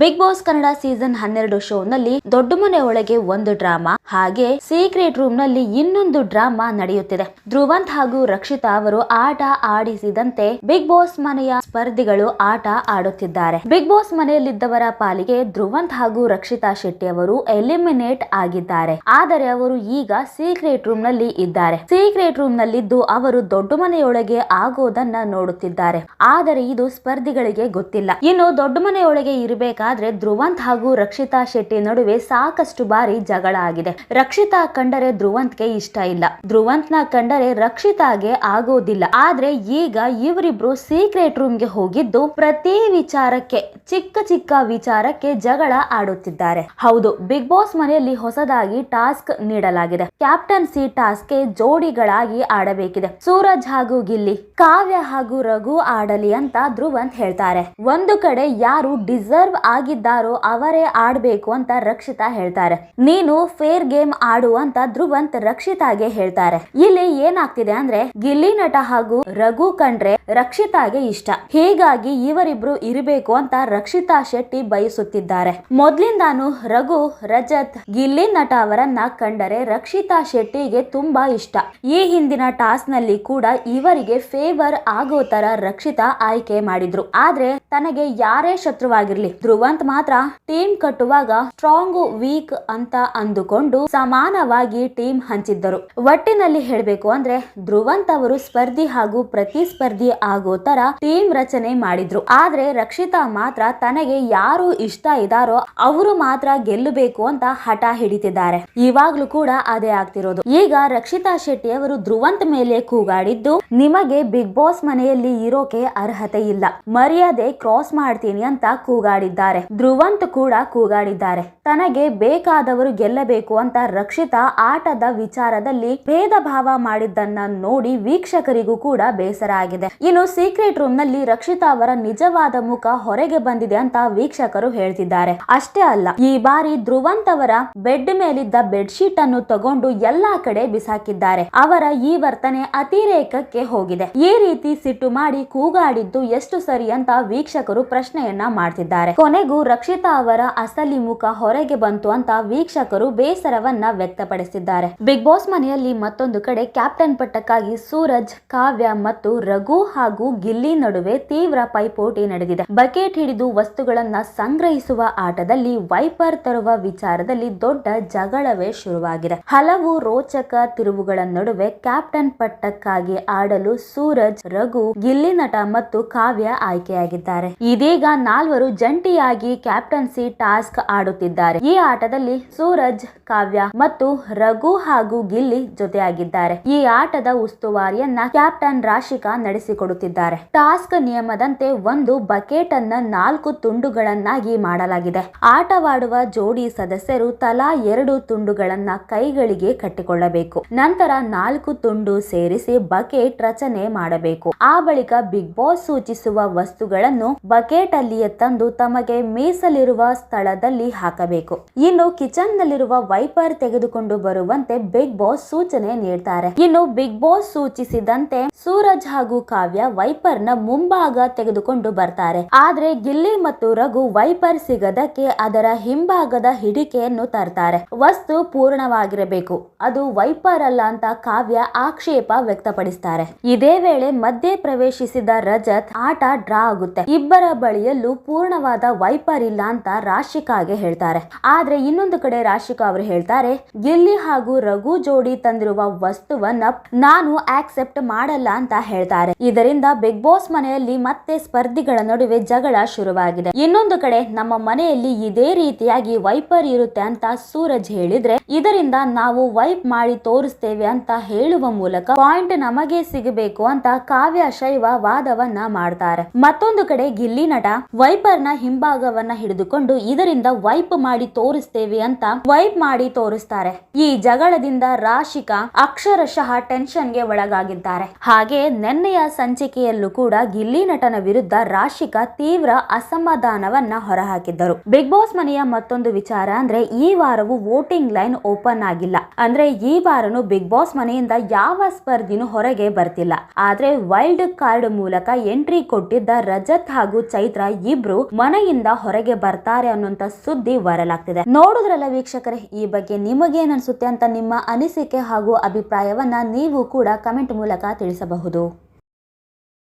Big boss Kannada season ಹನ್ನೆರಡು show ನಲ್ಲಿ ದೊಡ್ಡ ಮನೆ ಒಳಗೆ ಒಂದು ಡ್ರಾಮಾ, ಹಾಗೆ ಸೀಕ್ರೆಟ್ ರೂಮ್ನಲ್ಲಿ ಇನ್ನೊಂದು ಡ್ರಾಮಾ ನಡೆಯುತ್ತಿದೆ. ಧ್ರುವಂತ್ ಹಾಗೂ ರಕ್ಷಿತಾ ಅವರು ಆಟ ಆಡಿಸಿದಂತೆ ಬಿಗ್ ಬಾಸ್ ಮನೆಯ ಸ್ಪರ್ಧಿಗಳು ಆಟ ಆಡುತ್ತಿದ್ದಾರೆ. ಬಿಗ್ ಬಾಸ್ ಮನೆಯಲ್ಲಿದ್ದವರ ಪಾಲಿಗೆ ಧ್ರುವಂತ್ ಹಾಗೂ ರಕ್ಷಿತಾ ಶೆಟ್ಟಿ ಅವರು ಎಲಿಮಿನೇಟ್ ಆಗಿದ್ದಾರೆ. ಆದರೆ ಅವರು ಈಗ ಸೀಕ್ರೆಟ್ ರೂಮ್ನಲ್ಲಿ ಇದ್ದಾರೆ. ಸೀಕ್ರೆಟ್ ರೂಮ್ ನಲ್ಲಿದ್ದು ಅವರು ದೊಡ್ಡ ಮನೆಯೊಳಗೆ ಆಗೋದನ್ನ ನೋಡುತ್ತಿದ್ದಾರೆ. ಆದರೆ ಇದು ಸ್ಪರ್ಧಿಗಳಿಗೆ ಗೊತ್ತಿಲ್ಲ. ಇನ್ನು ದೊಡ್ಡ ಮನೆಯೊಳಗೆ ಇರಬೇಕಾದ್ರೆ ಧ್ರುವಂತ್ ಹಾಗೂ ರಕ್ಷಿತಾ ಶೆಟ್ಟಿ ನಡುವೆ ಸಾಕಷ್ಟು ಬಾರಿ ಜಗಳ ಆಗಿದೆ. ರಕ್ಷಿತಾ ಕಂಡರೆ ಧ್ರುವಂತ್ಗೆ ಇಷ್ಟ ಇಲ್ಲ. ಧ್ರುವಂತ್ನ ಕಂಡರೆ ರಕ್ಷಿತಾಗೆ ಆಗೋದಿಲ್ಲ. ಆದ್ರೆ ಈಗ ಇವರಿಬ್ರು ಸೀಕ್ರೆಟ್ ರೂಮ್ಗೆ ಹೋಗಿದ್ದು ಪ್ರತಿ ವಿಚಾರಕ್ಕೆ, ಚಿಕ್ಕ ಚಿಕ್ಕ ವಿಚಾರಕ್ಕೆ ಜಗಳ ಆಡುತ್ತಿದ್ದಾರೆ. ಹೌದು, ಬಿಗ್ ಬಾಸ್ ಮನೆಯಲ್ಲಿ ಹೊಸದಾಗಿ ಟಾಸ್ಕ್ ನೀಡಲಾಗಿದೆ. ಕ್ಯಾಪ್ಟನ್ಸಿ ಟಾಸ್ಕ್ಗೆ ಜೋಡಿಗಳಾಗಿ ಆಡಬೇಕಿದೆ. ಸೂರಜ್ ಹಾಗೂ ಗಿಲ್ಲಿ, ಕಾವ್ಯ ಹಾಗೂ ರಘು ಆಡಲಿ ಅಂತ ಧ್ರುವಂತ್ ಹೇಳ್ತಾರೆ. ಒಂದು ಕಡೆ ಯಾರು ಡಿಸರ್ವ್ ಆಗಿದ್ದಾರೋ ಅವರೇ ಆಡ್ಬೇಕು ಅಂತ ರಕ್ಷಿತಾ ಹೇಳ್ತಾರೆ. ನೀನು ಫೇರ್ ಗೇಮ್ ಆಡು ಅಂತ ಧ್ರುವಂತ್ ರಕ್ಷಿತಾಗೆ ಹೇಳ್ತಾರೆ. ಇಲ್ಲಿ ಏನಾಗ್ತಿದೆ ಅಂದ್ರೆ ಗಿಲ್ಲಿ ನಟ ಹಾಗೂ ರಘು ಕಂಡ್ರೆ ರಕ್ಷಿತಾಗೆ ಇಷ್ಟ. ಹೀಗಾಗಿ ಇವರಿಬ್ರು ಇರಬೇಕು ಅಂತ ರಕ್ಷಿತಾ ಶೆಟ್ಟಿ ಬಯಸುತ್ತಿದ್ದಾರೆ. ಮೊದ್ಲಿಂದಾನು ರಘು, ರಜತ್, ಗಿಲ್ಲಿ ನಟ ಅವರನ್ನ ಕಂಡರೆ ರಕ್ಷಿತಾ ಶೆಟ್ಟಿಗೆ ತುಂಬಾ ಇಷ್ಟ. ಈ ಹಿಂದಿನ ಟಾಸ್ಕ್ನಲ್ಲಿ ಕೂಡ ಇವರಿಗೆ ಫೇವರ್ ಆಗೋ ತರ ರಕ್ಷಿತಾ ಆಯ್ಕೆ ಮಾಡಿದ್ರು. ಆದ್ರೆ ತನಗೆ ಯಾರೇ ಶತ್ರುವಾಗಿರ್ಲಿ ಧ್ರುವಂತ್ ಮಾತ್ರ ಟೀಮ್ ಕಟ್ಟುವಾಗ ಸ್ಟ್ರಾಂಗ್ ವೀಕ್ ಅಂತ ಅಂದುಕೊಂಡು ಸಮಾನವಾಗಿ ಟೀಮ್ ಹಂಚಿದ್ದರು. ಒಟ್ಟಿನಲ್ಲಿ ಹೇಳಬೇಕು ಅಂದ್ರೆ ಧ್ರುವಂತ್ ಅವರು ಸ್ಪರ್ಧಿ ಹಾಗೂ ಪ್ರತಿಸ್ಪರ್ಧಿ ಆಗೋ ತರ ಟೀಮ್ ರಚನೆ ಮಾಡಿದ್ರು. ಆದ್ರೆ ರಕ್ಷಿತಾ ಮಾತ್ರ ತನಗೆ ಯಾರು ಇಷ್ಟ ಇದಾರೋ ಅವರು ಮಾತ್ರ ಗೆಲ್ಲಬೇಕು ಅಂತ ಹಠ ಹಿಡಿತಿದ್ದಾರೆ. ಇವಾಗ್ಲೂ ಕೂಡ ಅದೇ ಆಗ್ತಿರೋದು. ಈಗ ರಕ್ಷಿತಾ ಶೆಟ್ಟಿ ಅವರು ಧ್ರುವಂತ್ ಮೇಲೆ ಕೂಗಾಡಿದ್ದು ನಿಮಗೆ ಬಿಗ್ ಬಾಸ್ ಮನೆಯಲ್ಲಿ ಇರೋಕೆ ಅರ್ಹತೆ ಇಲ್ಲ. ಮರ್ಯಾದೆ ಕ್ರಾಸ್ ಮಾಡ್ತೀನಿ ಅಂತ ಕೂಗಾಡಿದ್ದಾರೆ. ಧ್ರುವಂತ್ ಕೂಡ ಕೂಗಾಡಿದ್ದಾರೆ. ತನಗೆ ಬೇಕಾದವರು ಗೆಲ್ಲಬೇಕು ಅಂತ ರಕ್ಷಿತಾ ಆಟದ ವಿಚಾರದಲ್ಲಿ ಭೇದ ಭಾವ ಮಾಡಿದ್ದನ್ನ ನೋಡಿ ವೀಕ್ಷಕರಿಗೂ ಕೂಡ ಬೇಸರ ಆಗಿದೆ. ಇನ್ನು ಸೀಕ್ರೆಟ್ ರೂಮ್ನಲ್ಲಿ ರಕ್ಷಿತಾ ಅವರ ನಿಜವಾದ ಮುಖ ಹೊರಗೆ ಬಂದಿದೆ ಅಂತ ವೀಕ್ಷಕರು ಹೇಳ್ತಿದ್ದಾರೆ. ಅಷ್ಟೇ ಅಲ್ಲ, ಈ ಬಾರಿ ಧ್ರುವಂತ್ ಅವರ ಬೆಡ್ ಮೇಲಿದ್ದ ಬೆಡ್ ಶೀಟ್ ಅನ್ನು ತಗೊಂಡು ಎಲ್ಲಾ ಕಡೆ ಬಿಸಾಕಿದ್ದಾರೆ. ಅವರ ಈ ವರ್ತನೆ ಅತಿರೇಕಕ್ಕೆ ಹೋಗಿದೆ. ಈ ರೀತಿ ಸಿಟ್ಟು ಮಾಡಿ ಕೂಗಾಡಿದ್ದು ಎಷ್ಟು ಸರಿ ಅಂತ ವೀಕ್ಷಕರು ಪ್ರಶ್ನೆಯನ್ನ ಮಾಡ್ತಿದ್ದಾರೆ. ಕೊನೆಗೂ ರಕ್ಷಿತಾ ಅವರ ಅಸಲಿ ಮುಖ ಹೊರಗೆ ಬಂತು ಅಂತ ವೀಕ್ಷಕರು ಬೇಸರವನ್ನ ವ್ಯಕ್ತಪಡಿಸಿದ್ದಾರೆ. ಬಿಗ್ ಬಾಸ್ ಮನೆಯಲ್ಲಿ ಮತ್ತೊಂದು ಕಡೆ ಕ್ಯಾಪ್ಟನ್ ಪಟ್ಟಕ್ಕಾಗಿ ಸೂರಜ್, ಕಾವ್ಯ ಮತ್ತು ರಘು ಹಾಗೂ ಗಿಲ್ಲಿ ನಡುವೆ ತೀವ್ರ ಪೈಪೋಟಿ ನಡೆದಿದೆ. ಬಕೆಟ್ ಹಿಡಿದು ವಸ್ತುಗಳನ್ನ ಸಂಗ್ರಹಿಸುವ ಆಟದಲ್ಲಿ ವೈಪರ್ ತರುವ ವಿಚಾರದಲ್ಲಿ ದೊಡ್ಡ ಜಗಳವೇ ಶುರುವಾಗಿದೆ. ಹಲವು ರೋಚಕ ತಿರುವುಗಳ ನಡುವೆ ಕ್ಯಾಪ್ಟನ್ ಪಟ್ಟಕ್ಕಾಗಿ ಆಡಲು ಸೂರಜ್, ರಘು, ಗಿಲ್ಲಿ ನಟ ಮತ್ತು ಕಾವ್ಯ ಆಯ್ಕೆಯಾಗಿದ್ದಾರೆ. ಇದೀಗ ನಾಲ್ವರು ಜಂಟಿಯಾಗಿ ಕ್ಯಾಪ್ಟನ್ಸಿ ಟಾಸ್ಕ್ ಆಡುತ್ತಿದ್ದಾರೆ. ಈ ಆಟದಲ್ಲಿ ಸೂರಜ್, ಕಾವ್ಯ ಮತ್ತು ರಘು ಹಾಗೂ ಗಿಲ್ಲಿ ಜೊತೆಯಾಗಿದ್ದಾರೆ. ಈ ಆಟದ ಉಸ್ತುವಾರಿಯನ್ನ ಕ್ಯಾಪ್ಟನ್ ರಾಶಿಕಾ ನಡೆಸಿಕೊಡುತ್ತಿದ್ದಾರೆ. ಟಾಸ್ಕ್ ನಿಯಮದಂತೆ ಒಂದು ಬಕೆಟ್ ಅನ್ನ ನಾಲ್ಕು ತುಂಡುಗಳನ್ನಾಗಿ ಮಾಡಲಾಗಿದೆ. ಆಟವಾಡುವ ಜೋಡಿ ಸದಸ್ಯರು ತಲಾ ಎರಡು ತುಂಡುಗಳನ್ನ ಕೈಗಳಿಗೆ ಕಟ್ಟಿಕೊಳ್ಳಬೇಕು. ನಂತರ ನಾಲ್ಕು ತುಂಡು ಸೇರಿಸಿ ಬಕೆಟ್ ರಚನೆ ಮಾಡಬೇಕು. ಆ ಬಳಿಕ ಬಿಗ್ ಬಾಸ್ ಸೂಚಿಸುವ ವಸ್ತುಗಳನ್ನು ಬಕೆಟ್ ಅಲ್ಲಿಯೇ ತಂದು ತಮಗೆ ಮೀಸಲಿರುವ ಸ್ಥಳದಲ್ಲಿ ಹಾಕಬೇಕು. ಇನ್ನು ಕಿಚನ್ ನಲ್ಲಿರುವ ವೈಪರ್ ತೆಗೆದುಕೊಂಡು ಬರುವಂತೆ ಬಿಗ್ ಬಾಸ್ ಸೂಚನೆ ನೀಡ್ತಾರೆ. ಇನ್ನು ಬಿಗ್ ಬಾಸ್ ಸೂಚಿಸಿದಂತೆ ಸೂರಜ್ ಹಾಗೂ ಕಾವ್ಯ ವೈಪರ್ನ ಮುಂಭಾಗ ತೆಗೆದುಕೊಂಡು ಬರ್ತಾರೆ. ಆದ್ರೆ ಗಿಲ್ಲಿ ಮತ್ತು ರಘು ವೈಪರ್ ಸಿಗದಕ್ಕೆ ಅದರ ಹಿಂಭಾಗದ ಹಿಡಿಕೆಯನ್ನು ತರ್ತಾರೆ. ವಸ್ತು ಪೂರ್ಣವಾಗಿರಬೇಕು. ಅದು ವೈಪರ್ ಅಲ್ಲ ಅಂತ ಕಾವ್ಯ ಆಕ್ಷೇಪ ವ್ಯಕ್ತಪಡಿಸ್ತಾರೆ. ಇದೇ ವೇಳೆ ಮಧ್ಯೆ ಪ್ರವೇಶಿಸಿದ ರಜತ್ ಆಟ ಡ್ರಾ ಆಗುತ್ತೆ. ಇಬ್ಬರ ಬಳಿಯಲ್ಲೂ ಪೂರ್ಣವಾದ ವೈಪರ್ ಇಲ್ಲ ಅಂತ ರಾಶಿಕಾಗೆ ಹೇಳ್ತಾರೆ. ಆದ್ರೆ ಇನ್ನೊಂದು ಕಡೆ ರಾಶಿಕಾ ಅವರು ಹೇಳ್ತಾರೆ, ಗಿಲ್ಲಿ ಹಾಗೂ ರಘು ಜೋಡಿ ತಂದಿರುವ ವಸ್ತುವನ್ನ ನಾನು ಆಕ್ಸೆಪ್ಟ್ ಮಾಡಲ್ಲ ಅಂತ ಹೇಳ್ತಾರೆ. ಇದರಿಂದ ಬಿಗ್ ಬಾಸ್ ಮನೆಯಲ್ಲಿ ಮತ್ತೆ ಸ್ಪರ್ಧಿಗಳ ನಡುವೆ ಜಗಳ ಶುರುವಾಗಿದೆ. ಇನ್ನೊಂದು ಕಡೆ ನಮ್ಮ ಮನೆಯಲ್ಲಿ ಇದೇ ರೀತಿಯಾಗಿ ವೈಪರ್ ಇರುತ್ತೆ ಅಂತ ಸೂರಜ್ ಹೇಳಿದ್ರೆ, ಇದರಿಂದ ನಾವು ವೈಪ್ ಮಾಡಿ ತೋರಿಸ್ತೇವೆ ಅಂತ ಹೇಳುವ ಮೂಲಕ ಪಾಯಿಂಟ್ ನಮಗೆ ಸಿಗಬೇಕು ಅಂತ ಕಾವ್ಯ ಶೈವ ವಾದವನ್ನ ಮಾಡ್ತಾರೆ. ಮತ್ತೊಂದು ಕಡೆ ಗಿಲ್ಲಿ ನಟ ವೈಪರ್ನ ಹಿಂಭಾಗವನ್ನ ಹಿಡಿದುಕೊಂಡು ಇದರಿಂದ ವೈಪ್ ಮಾಡಿ ತೋರಿಸ್ತೇವೆ ಅಂತ ವೈಪ್ ಮಾಡಿ ತೋರಿಸ್ತಾರೆ. ಈ ಜಗಳದಿಂದ ರಾಶಿಕಾ ಅಕ್ಷರಶಃ ಟೆನ್ಷನ್ಗೆ ಒಳಗಾಗಿದ್ದಾರೆ. ಹಾಗೆ ನೆನ್ನೆಯ ಸಂಚಿಕೆಯಲ್ಲೂ ಕೂಡ ಗಿಲ್ಲಿ ನಟನ ವಿರುದ್ಧ ರಾಶಿಕಾ ತೀವ್ರ ಅಸಮಾಧಾನವನ್ನ ಹೊರಹಾಕಿದ್ದರು. ಬಿಗ್ ಬಾಸ್ ಮನೆಯ ಮತ್ತೊಂದು ವಿಚಾರ ಅಂದ್ರೆ ಈ ವಾರವು ವೋಟಿಂಗ್ ಲೈನ್ ಓಪನ್ ಆಗಿಲ್ಲ. ಅಂದ್ರೆ ಈ ವಾರನು ಬಿಗ್ ಬಾಸ್ ಮನೆಯಿಂದ ಯಾವ ಸ್ಪರ್ಧಿನೂ ಹೊರಗೆ ಬರ್ತಿಲ್ಲ. ಆದ್ರೆ ವೈಲ್ಡ್ ಕಾರ್ಡ್ ಮೂಲಕ ಎಂಟ್ರಿ ಕೊಟ್ಟಿದ್ದ ರಜತ್ ಹಾಗೂ ಚೈತ್ರ ಇಬ್ರು ಮನೆಯಿಂದ ಮನೆಯಿಂದ ಹೊರಗೆ ಬರ್ತಾರೆ ಅನ್ನುವಂತ ಸುದ್ದಿ ವೈರಲ್ ಆಗ್ತಿದೆ. ನೋಡುದ್ರಲ್ಲ ವೀಕ್ಷಕರೇ, ಈ ಬಗ್ಗೆ ನಿಮಗೇನ್ ಅನ್ಸುತ್ತೆ ಅಂತ ನಿಮ್ಮ ಅನಿಸಿಕೆ ಹಾಗೂ ಅಭಿಪ್ರಾಯವನ್ನ ನೀವು ಕೂಡ ಕಮೆಂಟ್ ಮೂಲಕ ತಿಳಿಸಬಹುದು.